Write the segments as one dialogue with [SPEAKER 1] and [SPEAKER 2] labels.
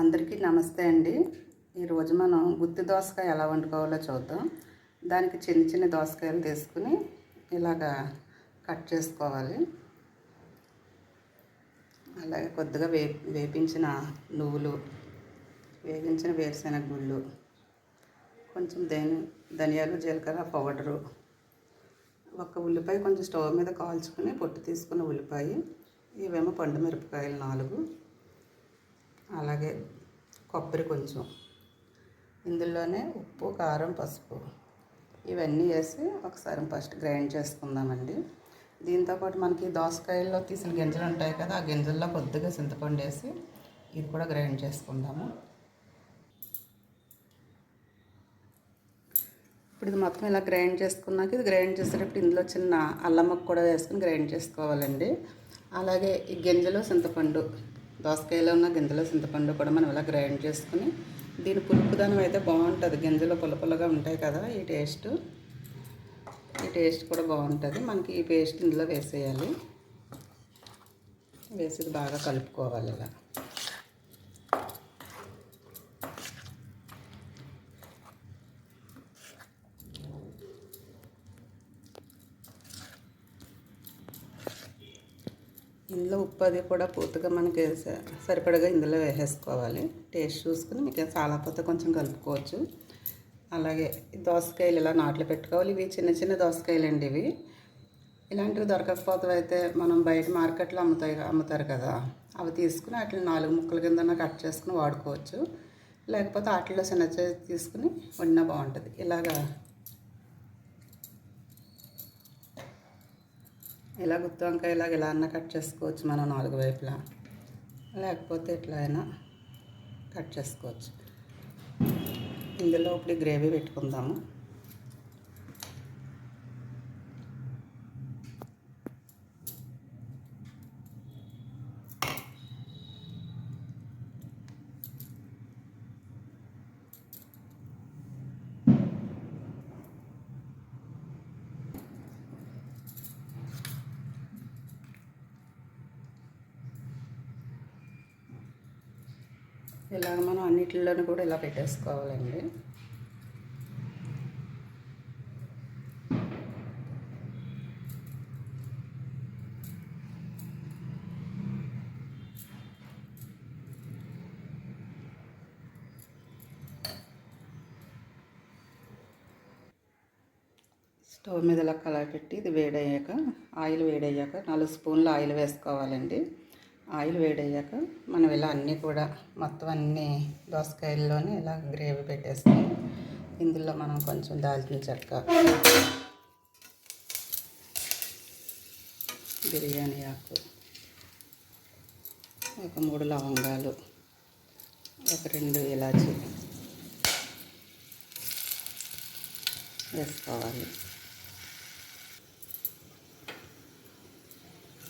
[SPEAKER 1] అందరికీ నమస్తే అండి. ఈరోజు మనం గుత్తి దోసకాయ ఎలా వండుకోవాలో చూద్దాం. దానికి చిన్న చిన్న దోసకాయలు తీసుకుని ఇలాగా కట్ చేసుకోవాలి. అలాగే కొద్దిగా వే వేపించిన నువ్వులు వేగించిన వేరుశెనగ గుళ్ళు కొంచెం దేని ధనియాలు జీలకర్ర పౌడరు ఒక ఉల్లిపాయ కొంచెం స్టవ్ మీద కాల్చుకుని పొట్టు తీసుకున్న ఉల్లిపాయ ఇవేమో పండు మిరపకాయలు నాలుగు అలాగే కొబ్బరి కొంచెం. ఇందులోనే ఉప్పు కారం పసుపు ఇవన్నీ వేసి ఒకసారి ఫస్ట్ గ్రైండ్ చేసుకుందామండి. దీంతోపాటు మనకి దోసకాయల్లో తీసిన గింజలు ఉంటాయి కదా ఆ గింజల్లో కొద్దిగా చింతపండు వేసి ఇది కూడా గ్రైండ్ చేసుకుందాము. ఇప్పుడు ఇది మొత్తం ఇలా గ్రైండ్ చేసుకున్నాక ఇది గ్రైండ్ చేసేటప్పుడు ఇందులో చిన్న అల్లం ముక్క కూడా వేసుకుని గ్రైండ్ చేసుకోవాలండి. అలాగే ఈ గింజలు చింతపండు దోసకాయలో ఉన్న గింజల చింతపండు కూడా మనం ఇలా గ్రైండ్ చేసుకుని దీని పులుపుదనం అయితే బాగుంటుంది. గింజలు పులపులుగా ఉంటాయి కదా ఈ టేస్ట్. ఈ టేస్ట్ కూడా బాగుంటుంది. మనకి ఈ పేస్ట్ ఇందులో వేసేయాలి. వేసి బాగా కలుపుకోవాలి ఇలా. ఇందులో ఉప్పు అది కూడా పూర్తిగా మనకి స- సరిపడగా ఇందులో వేసేసుకోవాలి. టేస్ట్ చూసుకుని మీకు చాలాపోతే కొంచెం కలుపుకోవచ్చు. అలాగే దోసకాయలు ఇలా నాట్లు పెట్టుకోవాలి. ఇవి చిన్న చిన్న దోసకాయలు అండి ఇవి. ఇలాంటివి దొరకకపోతే అయితే మనం బయట మార్కెట్లో అమ్ముతాయి అమ్ముతారు కదా. అవి తీసుకుని వాటిని నాలుగు ముక్కల కింద కట్ చేసుకుని వాడుకోవచ్చు. లేకపోతే వాటిలో చిన్న చిన్న తీసుకుని వండినా బాగుంటుంది. ఇలాగా ఇలా గుత్తి వంకాయ ఇలాగ ఇలా అన్న కట్ చేసుకోవచ్చు మనం నాలుగు వైపులా. లేకపోతే ఎట్లా అయినా కట్ చేసుకోవచ్చు. ఇందులో ఇప్పుడు గ్రేవీ పెట్టుకుందాము. ఇలాగ మనం అన్నిటిలోనూ కూడా ఇలా పెట్టేసుకోవాలండి. స్టవ్ మీద ఇలా కలర్ పెట్టి ఇది వేడయ్యాక ఆయిల్ వేడయ్యాక నాలుగు స్పూన్లు ఆయిల్ వేసుకోవాలండి. ఆయిల్ వేడయ్యాక మనం ఇలా అన్నీ కూడా మొత్తం అన్ని దోసకాయల్లోనే ఇలా గ్రేవీ పెట్టేసుకొని ఇందులో మనం కొంచెం దాల్చిన చెక్క బిర్యానీ ఆకు ఒక మూడు లవంగాలు ఒక రెండు ఇలాచి వేసుకోవాలి.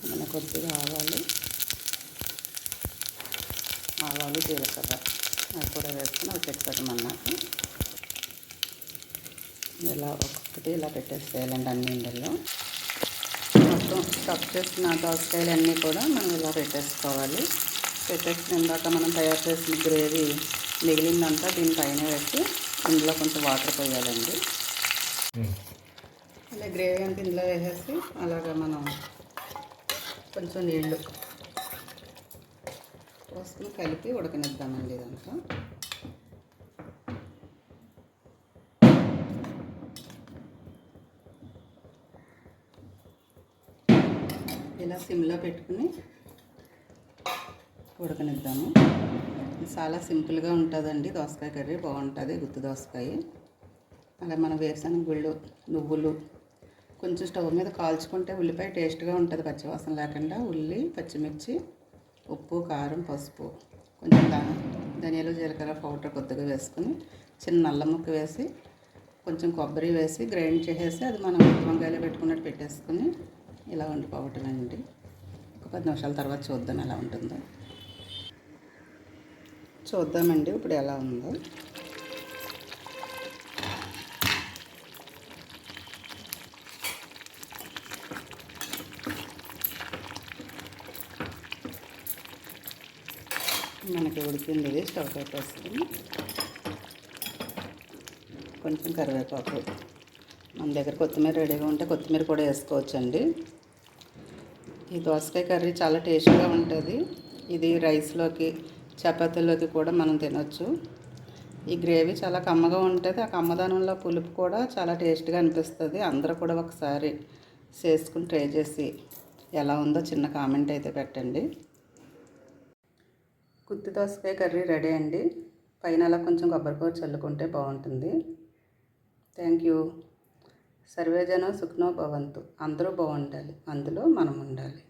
[SPEAKER 1] మన కొద్దిగా ఆవాలు ఆవాలు జీలకర్ర. అది కూడా వేసుకుని ఒక చెక్కమన్నాక ఇలా ఒక్కొక్కటి ఇలా పెట్టేసేయాలండి అన్ని ఇందులో. మొత్తం కప్ చేసిన దోసకాయలు అన్నీ కూడా మనం ఇలా పెట్టేసుకోవాలి. పెట్టేసిన ఇందాక మనం తయారు చేసిన గ్రేవీ మిగిలిందంతా దీనిపైన పెట్టి ఇందులో కొంచెం వాటర్ పోయాలండి. ఇలా గ్రేవీ అంతా ఇందులో వేసేసి అలాగా మనం కొంచెం నీళ్ళు పోసుకుని కలిపి ఉడకనిద్దామండి ఇదంతా ఇలా సిమ్లో పెట్టుకుని ఉడకనిద్దాము. చాలా సింపుల్గా ఉంటుందండి దోసకాయ కర్రీ. బాగుంటుంది గుత్తి దోసకాయ. అలా మన వేరుశనగ గుళ్ళు నువ్వులు కొంచెం స్టవ్ మీద కాల్చుకుంటే ఉల్లిపాయ టేస్ట్గా ఉంటుంది పచ్చివాసన లేకుండా. ఉల్లి పచ్చిమిర్చి ఉప్పు కారం పసుపు. కొంచెం ధనియాలు జీలకర్ర పౌడర్ కొద్దిగా వేసుకుని చిన్న నల్ల ముక్క వేసి కొంచెం కొబ్బరి వేసి గ్రైండ్ చేసేసి అది మనం వంకాయలు పెట్టుకున్నట్టు పెట్టేసుకుని ఇలా వండుకోవటమేనండి ఒక పది నిమిషాల తర్వాత చూద్దాం ఎలా ఉంటుందో. చూద్దామండి ఇప్పుడు ఎలా ఉందో. మనకి ఉడికింది ఇది స్టవ్ పెట్టేస్తుంది కొంచెం కరివేపాకు మన దగ్గర కొత్తిమీర రెడీగా ఉంటే కొత్తిమీర కూడా వేసుకోవచ్చండి. ఈ దోసకాయ కర్రీ చాలా టేస్ట్గా ఉంటుంది. ఇది రైస్లోకి చపాతీలోకి కూడా మనం తినొచ్చు. ఈ గ్రేవీ చాలా కమ్మగా ఉంటుంది. ఆ కమ్మదానంలో పులుపు కూడా చాలా టేస్ట్గా అనిపిస్తుంది. అందరూ కూడా ఒకసారి చేసుకుని ట్రై చేసి ఎలా ఉందో చిన్న కామెంట్ అయితే పెట్టండి. గుత్తి దోసకాయ కర్రీ రెడీ అండి. పైన అలా కొంచెం కొబ్బరికూర చల్లుకుంటే బాగుంటుంది. థ్యాంక్ యూ సర్వేజనో సుఖ్నో భవంతు. అందరూ బాగుండాలి. అందులో మనం ఉండాలి.